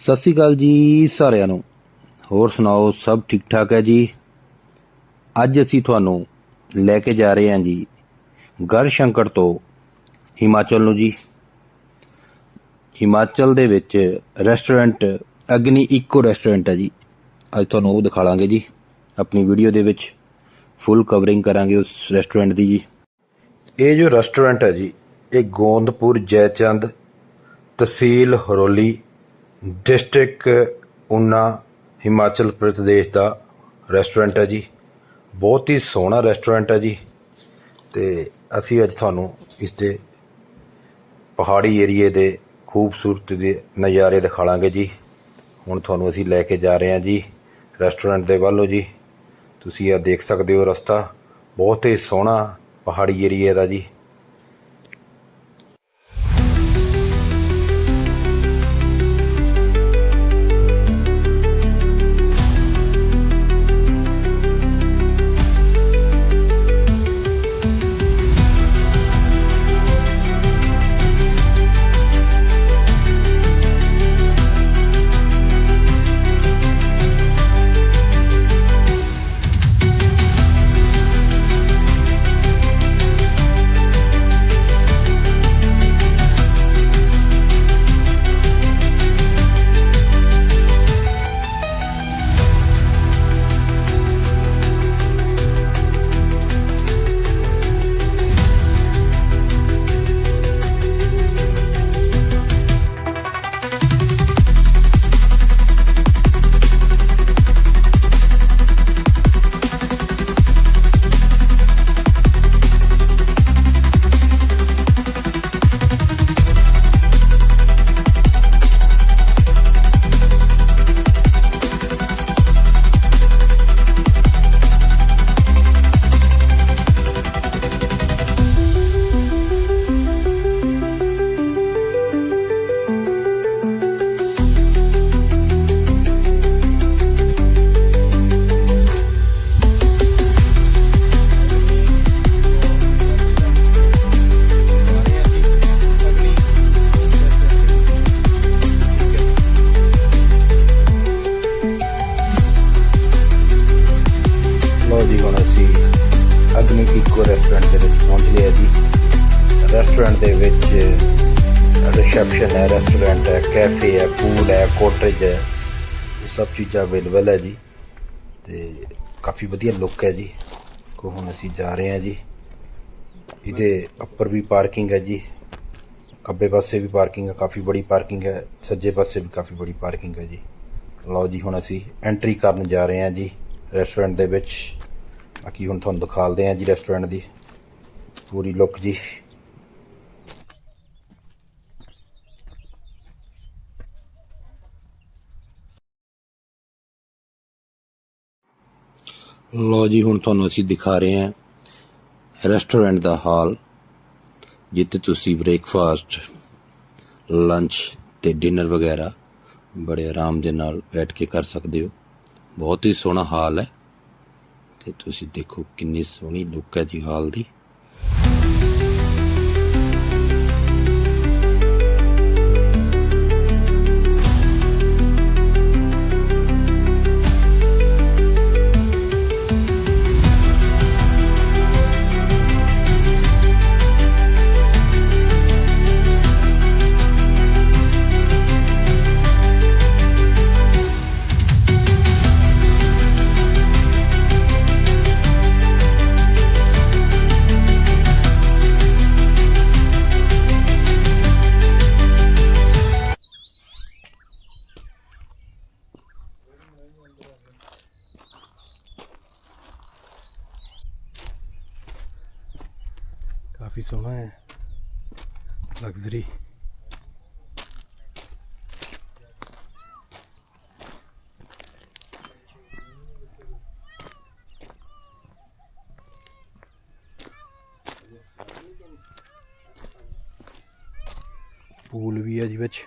ਸਤਿ ਸ਼੍ਰੀ ਅਕਾਲ ਜੀ ਸਾਰਿਆਂ ਨੂੰ। ਹੋਰ ਸੁਣਾਓ, ਸਭ ਠੀਕ ਠਾਕ ਹੈ ਜੀ? ਅੱਜ ਅਸੀਂ ਤੁਹਾਨੂੰ ਲੈ ਕੇ ਜਾ ਰਹੇ ਹਾਂ ਜੀ ਗੜਸ਼ੰਕਰ ਤੋਂ ਹਿਮਾਚਲ ਨੂੰ ਜੀ। ਹਿਮਾਚਲ ਦੇ ਵਿੱਚ ਰੈਸਟੋਰੈਂਟ, ਅਗਨੀ ਇਕੋ ਰੈਸਟੋਰੈਂਟ ਹੈ ਜੀ। ਅੱਜ ਤੁਹਾਨੂੰ ਉਹ ਦਿਖਾ ਲਾਂਗੇ ਜੀ। ਆਪਣੀ ਵੀਡੀਓ ਦੇ ਵਿੱਚ ਫੁੱਲ ਕਵਰਿੰਗ ਕਰਾਂਗੇ ਉਸ ਰੈਸਟੋਰੈਂਟ ਦੀ ਜੀ। ਇਹ ਜੋ ਰੈਸਟੋਰੈਂਟ ਹੈ ਜੀ, ਇਹ ਗੋਂਦਪੁਰ, ਜੈਚੰਦ, ਤਹਿਸੀਲ, ਹਰੋਲੀ ਡਿਸਟ੍ਰਿਕਟ ਊਨਾ ਹਿਮਾਚਲ ਪ੍ਰਦੇਸ਼ ਦਾ ਰੈਸਟੋਰੈਂਟ ਹੈ ਜੀ। ਬਹੁਤ ਹੀ ਸੋਹਣਾ ਰੈਸਟੋਰੈਂਟ ਹੈ ਜੀ। ਅਤੇ ਅਸੀਂ ਅੱਜ ਤੁਹਾਨੂੰ ਇਸਦੇ ਪਹਾੜੀ ਏਰੀਏ ਦੇ ਖੂਬਸੂਰਤ ਦੇ ਨਜ਼ਾਰੇ ਦਿਖਾਵਾਂਗੇ ਜੀ। ਹੁਣ ਤੁਹਾਨੂੰ ਅਸੀਂ ਲੈ ਕੇ ਜਾ ਰਹੇ ਹਾਂ ਜੀ ਰੈਸਟੋਰੈਂਟ ਦੇ ਵੱਲੋਂ ਜੀ। ਤੁਸੀਂ ਇਹ ਦੇਖ ਸਕਦੇ ਹੋ ਰਸਤਾ। ਬਹੁਤ ਹੀ ਸੋਹਣਾ ਪਹਾੜੀ ਏਰੀਏ ਦਾ ਜੀ। ਹੈ ਪੂਲ ਹੈ ਕੋਟੇਜ ਹੈ, ਇਹ ਸਭ ਚੀਜ਼ਾਂ ਅਵੇਲੇਬਲ ਹੈ ਜੀ। ਤੇ ਕਾਫੀ ਵਧੀਆ ਲੁੱਕ ਹੈ ਜੀ। ਕੋ ਹੁਣ ਅਸੀਂ ਜਾ ਰਹੇ ਹਾਂ ਜੀ। ਇਹਦੇ ਉੱਪਰ ਵੀ ਪਾਰਕਿੰਗ ਹੈ ਜੀ। ਖੱਬੇ ਪਾਸੇ ਵੀ ਪਾਰਕਿੰਗ ਹੈ, ਕਾਫੀ ਬੜੀ ਪਾਰਕਿੰਗ ਹੈ। ਸੱਜੇ ਪਾਸੇ ਵੀ ਕਾਫੀ ਬੜੀ ਪਾਰਕਿੰਗ ਹੈ ਜੀ। ਲਓ ਜੀ, ਹੁਣ ਅਸੀਂ ਐਂਟਰੀ ਕਰਨ ਜਾ ਰਹੇ ਹਾਂ ਜੀ ਰੈਸਟੋਰੈਂਟ ਦੇ ਵਿੱਚ। ਬਾਕੀ ਹੁਣ ਤੁਹਾਨੂੰ ਦਿਖਾਲਦੇ ਹਾਂ ਜੀ ਰੈਸਟੋਰੈਂਟ ਦੀ ਪੂਰੀ ਲੁੱਕ ਜੀ। ਲਓ ਜੀ, ਹੁਣ ਤੁਹਾਨੂੰ ਅਸੀਂ ਦਿਖਾ ਰਹੇ ਹਾਂ ਰੈਸਟੋਰੈਂਟ ਦਾ ਹਾਲ, ਜਿੱਥੇ ਤੁਸੀਂ ਬ੍ਰੇਕਫਾਸਟ ਲੰਚ ਤੇ ਡਿਨਰ ਵਗੈਰਾ ਬੜੇ ਆਰਾਮ ਦੇ ਨਾਲ ਬੈਠ ਕੇ ਕਰ ਸਕਦੇ ਹੋ। ਬਹੁਤ ਹੀ ਸੋਹਣਾ ਹਾਲ ਹੈ। ਤੇ ਤੁਸੀਂ ਦੇਖੋ ਕਿੰਨੀ ਸੋਹਣੀ ਲੁੱਕ ਹੈ ਜੀ ਹਾਲ ਦੀ। ਸੋਹਣਾ ਹੈ ਲਗਜ਼ਰੀ ਪੂਲ ਵੀ ਹੈ ਜੀ ਵਿੱਚ।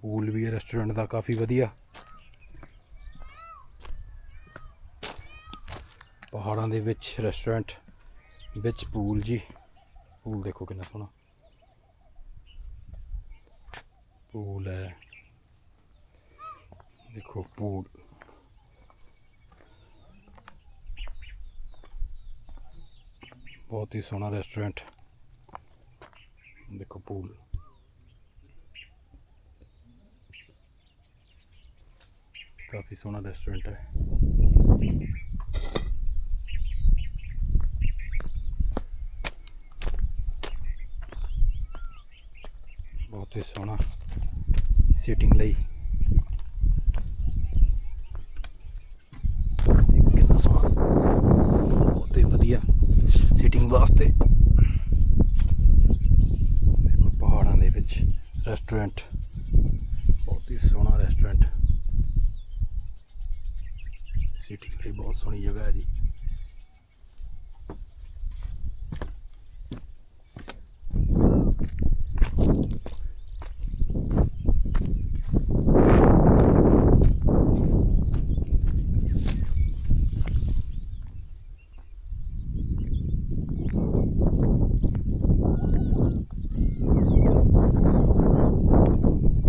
ਪੂਲ ਵੀ ਹੈ ਰੈਸਟੋਰੈਂਟ ਦਾ ਕਾਫੀ ਵਧੀਆ। ਪਹਾੜਾਂ ਦੇ ਵਿੱਚ ਰੈਸਟੋਰੈਂਟ ਵਿੱਚ ਪੂਲ ਜੀ। ਪੂਲ ਦੇਖੋ ਕਿੰਨਾ ਸੋਹਣਾ। ਪੂਲ ਹੈ। ਦੇਖੋ ਪੂਲ। ਬਹੁਤ ਹੀ ਸੋਹਣਾ ਰੈਸਟੋਰੈਂਟ ਦੇਖੋ ਪੂਲ। ਕਾਫੀ ਸੋਹਣਾ ਰੈਸਟੋਰੈਂਟ ਹੈ। ਬਹੁਤ ਸੋਹਣਾ ਸੀਟਿੰਗ ਲਈ। ਕਿੰਨਾ ਸੋਹਣਾ। ਬਹੁਤ ਹੀ ਵਧੀਆ ਸੀਟਿੰਗ ਵਾਸਤੇ। ਦੇਖੋ ਪਹਾੜਾਂ ਦੇ ਵਿੱਚ ਰੈਸਟੋਰੈਂਟ। ਬਹੁਤ ਹੀ ਸੋਹਣਾ ਰੈਸਟੋਰੈਂਟ। ਸੀਟਿੰਗ ਲਈ ਬਹੁਤ ਸੋਹਣੀ ਜਗ੍ਹਾ ਹੈ ਜੀ।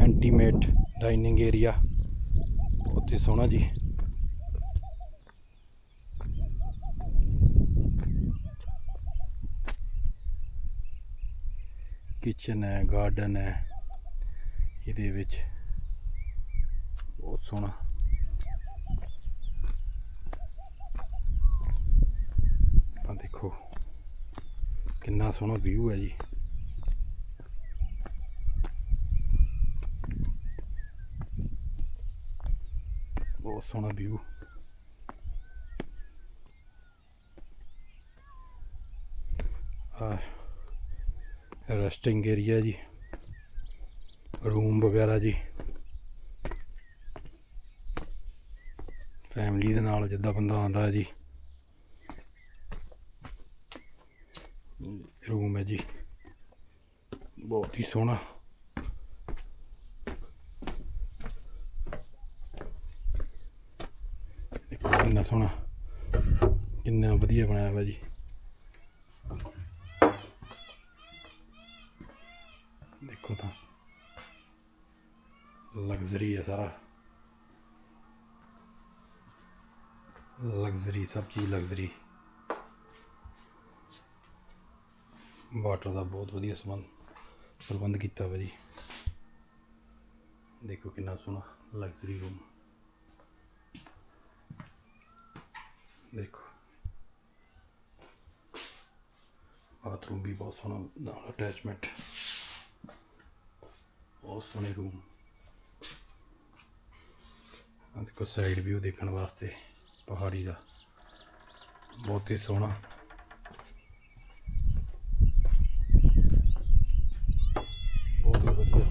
ਐਂਟੀਮੇਟ ਡਾਈਨਿੰਗ ਏਰੀਆ ਬਹੁਤ ਸੋਹਣਾ ਜੀ। ਕਿਚਨ ਹੈ ਗਾਰਡਨ ਹੈ। ਇਹਦੇ ਵਿੱਚ ਬਹੁਤ ਸੋਹਣਾ। ਆ ਦੇਖੋ, ਕਿੰਨਾ ਸੋਹਣਾ ਵਿਊ ਹੈ ਜੀ। ਬਹੁਤ ਸੋਹਣਾ ਵਿਊ ਆ ਰੈਸਟਿੰਗ ਏਰੀਆ ਜੀ। ਰੂਮ ਵਗੈਰਾ ਜੀ। ਫੈਮਿਲੀ ਦੇ ਨਾਲ ਜਿੱਦਾਂ ਬੰਦਾ ਆਉਂਦਾ ਜੀ। ਰੂਮ ਹੈ ਜੀ। ਬਹੁਤ ਹੀ ਸੋਹਣਾ ਦੇਖੋ ਕਿੰਨਾ ਸੋਹਣਾ। ਕਿੰਨਾ ਵਧੀਆ ਬਣਾਇਆ ਵਾ ਜੀ। ਦੇਖੋ ਤਾਂ। ਲਗਜ਼ਰੀ ਹੈ ਸਾਰਾ। ਲਗਜ਼ਰੀ, ਸਭ ਚੀਜ਼ ਲਗਜ਼ਰੀ। ਵਾਟਰ ਦਾ ਬਹੁਤ ਵਧੀਆ ਸਮਾਨ ਪ੍ਰਬੰਧ ਕੀਤਾ ਵਾ ਜੀ। ਦੇਖੋ ਕਿੰਨਾ ਸੋਹਣਾ ਲਗਜ਼ਰੀ ਰੂਮ। ਦੇਖੋ। ਬਾਥਰੂਮ ਵੀ ਬਹੁਤ ਸੋਹਣਾ ਨਾਲ ਅਟੈਚਮੈਂਟ ਬਹੁਤ ਸੋਹਣੇ ਰੂਮ ਆ ਦੇਖੋ ਸਾਈਡ ਵਿਊ ਦੇਖਣ ਵਾਸਤੇ ਪਹਾੜੀ ਦਾ। ਬਹੁਤ ਹੀ ਸੋਹਣਾ। ਬਹੁਤ ਹੀ ਵਧੀਆ।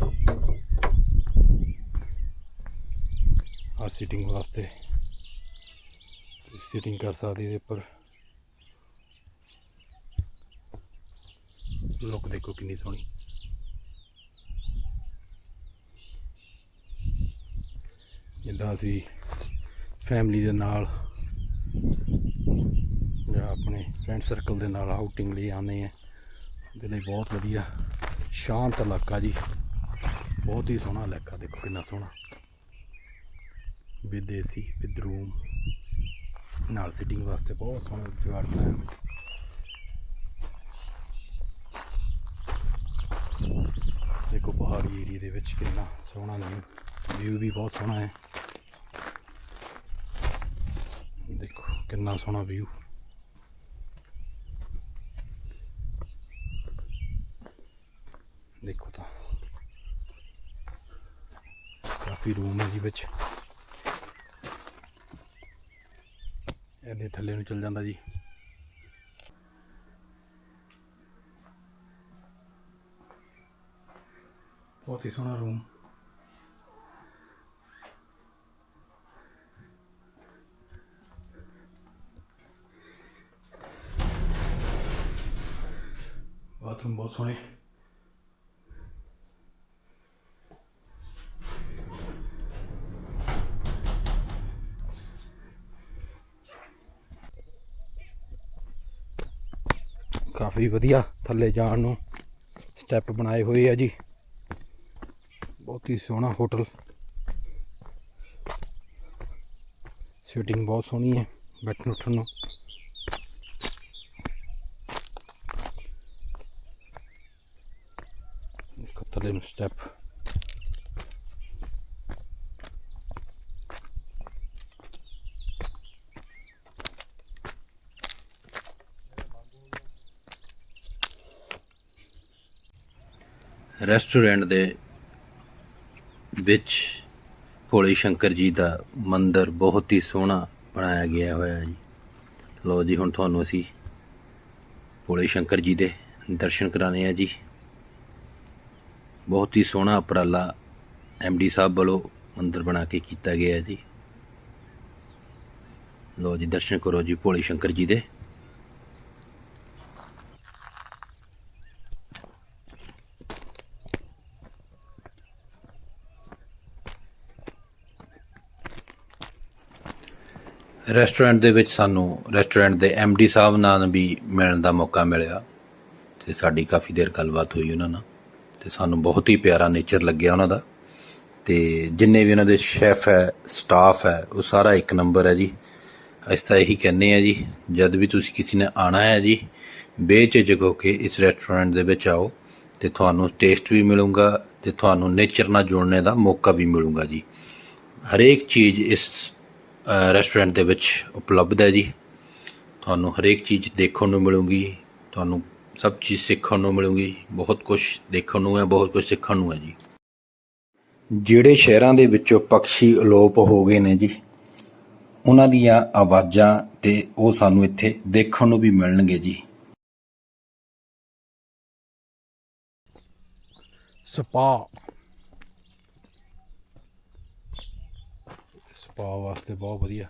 ਆ ਸੀਟਿੰਗ ਵਾਸਤੇ। ਸ਼ਿਟਿੰਗ ਕਰ ਸਕਦੇ ਇਹਦੇ ਉੱਪਰ। ਲੁੱਕ ਦੇਖੋ ਕਿੰਨੀ ਸੋਹਣੀ। ਜਿੱਦਾਂ ਅਸੀਂ ਫੈਮਿਲੀ ਦੇ ਨਾਲ ਜਾਂ ਆਪਣੇ ਫਰੈਂਡ ਸਰਕਲ ਦੇ ਨਾਲ ਆਊਟਿੰਗ ਲਈ ਆਉਂਦੇ ਆ ਉਹਦੇ ਲਈ ਬਹੁਤ ਵਧੀਆ, ਸ਼ਾਂਤ ਇਲਾਕਾ ਜੀ। ਬਹੁਤ ਹੀ ਸੋਹਣਾ ਇਲਾਕਾ, ਦੇਖੋ ਕਿੰਨਾ ਸੋਹਣਾ। With AC, with room. ਨਾਲ ਸਿਟਿੰਗ ਵਾਸਤੇ ਬਹੁਤ ਸੋਹਣਾ ਜੁਗਾੜ ਬਣਾਇਆ ਹੋਇਆ। ਦੇਖੋ ਪਹਾੜੀ ਏਰੀਆ ਦੇ ਵਿੱਚ ਕਿੰਨਾ ਸੋਹਣਾ ਵਿਊ ਵਿਊ ਵੀ ਬਹੁਤ ਸੋਹਣਾ ਹੈ। ਦੇਖੋ ਕਿੰਨਾ ਸੋਹਣਾ ਵਿਊ ਦੇਖੋ ਤਾਂ। ਕਾਫੀ ਰੂਮ ਹੈ ਜੀ ਵਿੱਚ। ਇਹਦੇ ਥੱਲੇ ਨੂੰ ਚੱਲ ਜਾਂਦਾ ਜੀ। ਬਹੁਤ ਹੀ ਸੋਹਣਾ ਰੂਮ ਬਾਥਰੂਮ ਬਹੁਤ ਸੋਹਣੇ। ਕਾਫੀ ਵਧੀਆ ਥੱਲੇ ਜਾਣ ਨੂੰ ਸਟੈਪ ਬਣਾਏ ਹੋਏ ਆ ਜੀ। ਬਹੁਤ ਹੀ ਸੋਹਣਾ ਹੋਟਲ। ਸਿਟਿੰਗ ਬਹੁਤ ਸੋਹਣੀ ਹੈ ਬੈਠਣ ਉੱਠਣ ਨੂੰ। ਥੱਲੇ ਨੂੰ ਸਟੈਪ। ਰੈਸਟੋਰੈਂਟ ਦੇ ਵਿੱਚ ਭੋਲੇ ਸ਼ੰਕਰ ਜੀ ਦਾ ਮੰਦਿਰ ਬਹੁਤ ਹੀ ਸੋਹਣਾ ਬਣਾਇਆ ਗਿਆ ਹੋਇਆ ਜੀ। ਲੋ ਜੀ, ਹੁਣ ਤੁਹਾਨੂੰ ਅਸੀਂ ਭੋਲੇ ਸ਼ੰਕਰ ਜੀ ਦੇ ਦਰਸ਼ਨ ਕਰਾਣੇ ਆ ਜੀ। ਬਹੁਤ ਹੀ ਸੋਹਣਾ ਉਪਰਾਲਾ ਡੀ ਸਾਹਿਬ ਵੱਲੋਂ ਮੰਦਿਰ ਬਣਾ ਕੇ ਕੀਤਾ ਗਿਆ ਜੀ। ਲੋ ਜੀ, ਦਰਸ਼ਨ ਕਰੋ ਜੀ ਭੋਲੇ ਸ਼ੰਕਰ ਜੀ ਦੇ। ਰੈਸਟੋਰੈਂਟ ਦੇ ਵਿੱਚ ਸਾਨੂੰ ਰੈਸਟੋਰੈਂਟ ਦੇ ਡੀ ਸਾਹਿਬ ਨਾਲ ਵੀ ਮਿਲਣ ਦਾ ਮੌਕਾ ਮਿਲਿਆ ਤੇ ਸਾਡੀ ਕਾਫੀ ਦੇਰ ਗੱਲਬਾਤ ਹੋਈ ਉਹਨਾਂ ਨਾਲ ਤੇ ਸਾਨੂੰ ਬਹੁਤ ਹੀ ਪਿਆਰਾ ਨੇਚਰ ਲੱਗਿਆ ਉਹਨਾਂ ਦਾ ਤੇ ਜਿੰਨੇ ਵੀ ਉਹਨਾਂ ਦੇ ਸ਼ੈਫ ਹੈ ਸਟਾਫ ਹੈ, ਉਹ ਸਾਰਾ ਇੱਕ ਨੰਬਰ ਹੈ ਜੀ। ਅਸੀਂ ਤਾਂ ਇਹੀ ਕਹਿੰਦੇ ਆ ਜੀ, ਜਦ ਵੀ ਤੁਸੀਂ ਕਿਸੇ ਨੇ ਆਣਾ ਹੈ ਜੀ, ਬੇਝਿਜਕ ਹੋ ਕੇ ਇਸ ਰੈਸਟੋਰੈਂਟ ਦੇ ਵਿੱਚ ਆਓ ਤੇ ਤੁਹਾਨੂੰ ਟੇਸਟ ਵੀ ਮਿਲੂਗਾ ਤੇ ਤੁਹਾਨੂੰ ਨੇਚਰ ਨਾਲ ਜੁੜਨੇ ਦਾ ਮੌਕਾ ਵੀ ਮਿਲੂਗਾ ਜੀ। ਹਰੇਕ ਚੀਜ਼ ਇਸ ਰੈਸਟੋਰੈਂਟ ਦੇ ਵਿੱਚ ਉਪਲਬਧ ਹੈ ਜੀ। ਤੁਹਾਨੂੰ ਹਰੇਕ ਚੀਜ਼ ਦੇਖਣ ਨੂੰ ਮਿਲੂਗੀ, ਤੁਹਾਨੂੰ ਸਭ ਚੀਜ਼ ਸਿੱਖਣ ਨੂੰ ਮਿਲੂਗੀ, ਬਹੁਤ ਕੁਝ ਦੇਖਣ ਨੂੰ ਹੈ, ਬਹੁਤ ਕੁਝ ਸਿੱਖਣ ਨੂੰ ਹੈ ਜੀ। ਜਿਹੜੇ ਸ਼ਹਿਰਾਂ ਦੇ ਵਿੱਚੋਂ ਪੰਛੀ ਅਲੋਪ ਹੋ ਗਏ ਨੇ ਜੀ, ਉਹਨਾਂ ਦੀਆਂ ਆਵਾਜ਼ਾਂ ਤੇ ਉਹ ਸਾਨੂੰ ਇੱਥੇ ਦੇਖਣ ਨੂੰ ਵੀ ਮਿਲਣਗੇ ਜੀ। ਸਪਾ ਸਪਾ ਵਾਸਤੇ ਬਹੁਤ ਵਧੀਆ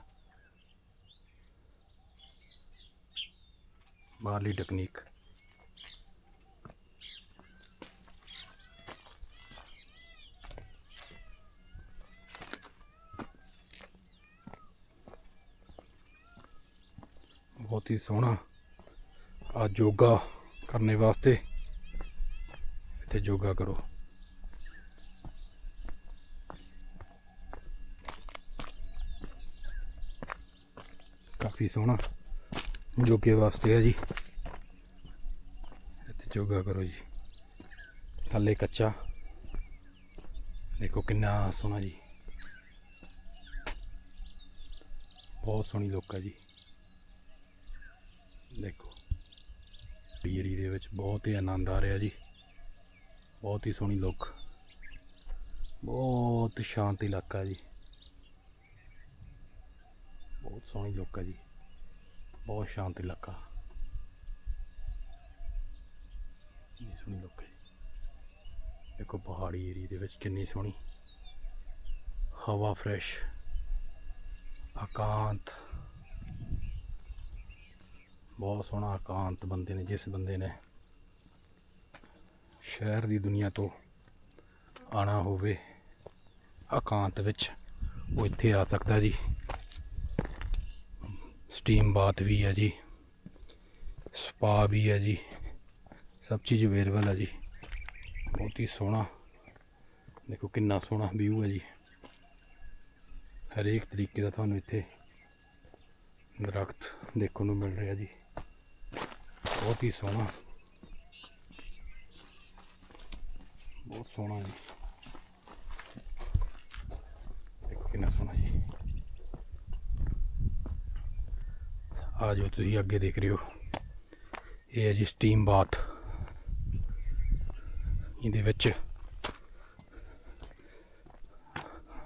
ਬਾਹਰਲੀ ਟੈਕਨੀਕ ਬਹੁਤ ਹੀ ਸੋਹਣਾ ਆ ਯੋਗਾ ਕਰਨੇ ਵਾਸਤੇ ਇੱਥੇ ਯੋਗਾ ਕਰੋ ਕਾਫੀ ਸੋਹਣਾ ਯੋਗੇ ਵਾਸਤੇ ਆ ਜੀ। ਇੱਥੇ ਯੋਗਾ ਕਰੋ ਜੀ। ਥੱਲੇ ਕੱਚਾ। ਦੇਖੋ ਕਿੰਨਾ ਸੋਹਣਾ ਜੀ। ਬਹੁਤ ਸੋਹਣੀ ਲੋਕ ਹੈ ਜੀ। ਦੇਖੋ। ਏਰੀਏ ਦੇ ਵਿੱਚ ਬਹੁਤ ਹੀ ਆਨੰਦ ਆ ਰਿਹਾ ਜੀ। ਬਹੁਤ ਹੀ ਸੋਹਣੀ ਲੁੱਕ ਬਹੁਤ ਸ਼ਾਂਤ ਇਲਾਕਾ ਜੀ। ਬਹੁਤ ਸੋਹਣੀ ਲੁੱਕ ਹੈ ਜੀ। ਬਹੁਤ ਸ਼ਾਂਤ ਇਲਾਕਾ। ਜੀ ਸੋਹਣੀ ਲੁੱਕ ਹੈ ਦੇਖੋ ਪਹਾੜੀ ਏਰੀਏ ਦੇ ਵਿੱਚ ਕਿੰਨੀ ਸੋਹਣੀ। ਹਵਾ ਫਰੈਸ਼। ਇਕਾਂਤ ਬਹੁਤ ਸੋਹਣਾ ਇਕਾਂਤ ਬੰਦੇ ਨੇ, ਜਿਸ ਬੰਦੇ ਨੇ ਸ਼ਹਿਰ ਦੀ ਦੁਨੀਆ ਤੋਂ ਆਣਾ ਹੋਵੇ ਇਕਾਂਤ ਵਿੱਚ ਉਹ ਇੱਥੇ ਆ ਸਕਦਾ ਜੀ। ਸਟੀਮ ਬਾਥ ਵੀ ਹੈ ਜੀ। ਸਪਾ ਵੀ ਹੈ ਜੀ। ਸਭ ਚੀਜ਼ ਅਵੇਲੇਬਲ ਹੈ ਜੀ। ਬਹੁਤ ਹੀ ਸੋਹਣਾ। ਦੇਖੋ ਕਿੰਨਾ ਸੋਹਣਾ ਵਿਊ ਹੈ ਜੀ। ਹਰੇਕ ਤਰੀਕੇ ਦਾ ਤੁਹਾਨੂੰ ਇੱਥੇ ਦਰਖਤ ਦੇਖਣ ਨੂੰ ਮਿਲ ਰਿਹਾ ਜੀ। ਬਹੁਤ ਹੀ ਸੋਹਣਾ। ਬਹੁਤ ਸੋਹਣਾ ਜੀ। ਦੇਖੋ ਕਿੰਨਾ ਸੋਹਣਾ ਜੀ। ਆ ਜੋ ਤੁਸੀਂ ਅੱਗੇ ਦੇਖ ਰਹੇ ਹੋ। ਇਹ ਹੈ ਜੀ ਸਟੀਮ ਬਾਥ ਇਹਦੇ ਵਿੱਚ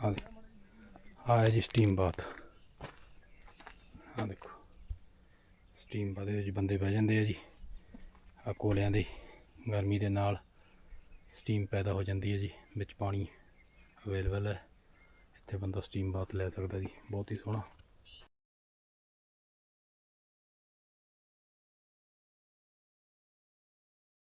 ਆ ਦੇ ਆ ਹੈ ਜੀ ਸਟੀਮ ਬਾਥ ਆ ਦੇਖੋ ਸਟੀਮ ਬਾਥ ਦੇ ਵਿੱਚ ਬੰਦੇ ਬਹਿ ਜਾਂਦੇ ਆ ਜੀ। ਆ ਕੋਲਿਆਂ ਦੀ, ਗਰਮੀ ਦੇ ਨਾਲ ਸਟੀਮ ਪੈਦਾ ਹੋ ਜਾਂਦੀ ਹੈ ਜੀ, ਵਿੱਚ ਪਾਣੀ ਅਵੇਲੇਬਲ ਹੈ। ਇੱਥੇ ਬੰਦਾ ਸਟੀਮ ਬਾਥ ਲੈ ਸਕਦਾ ਜੀ, ਬਹੁਤ ਹੀ ਸੋਹਣਾ।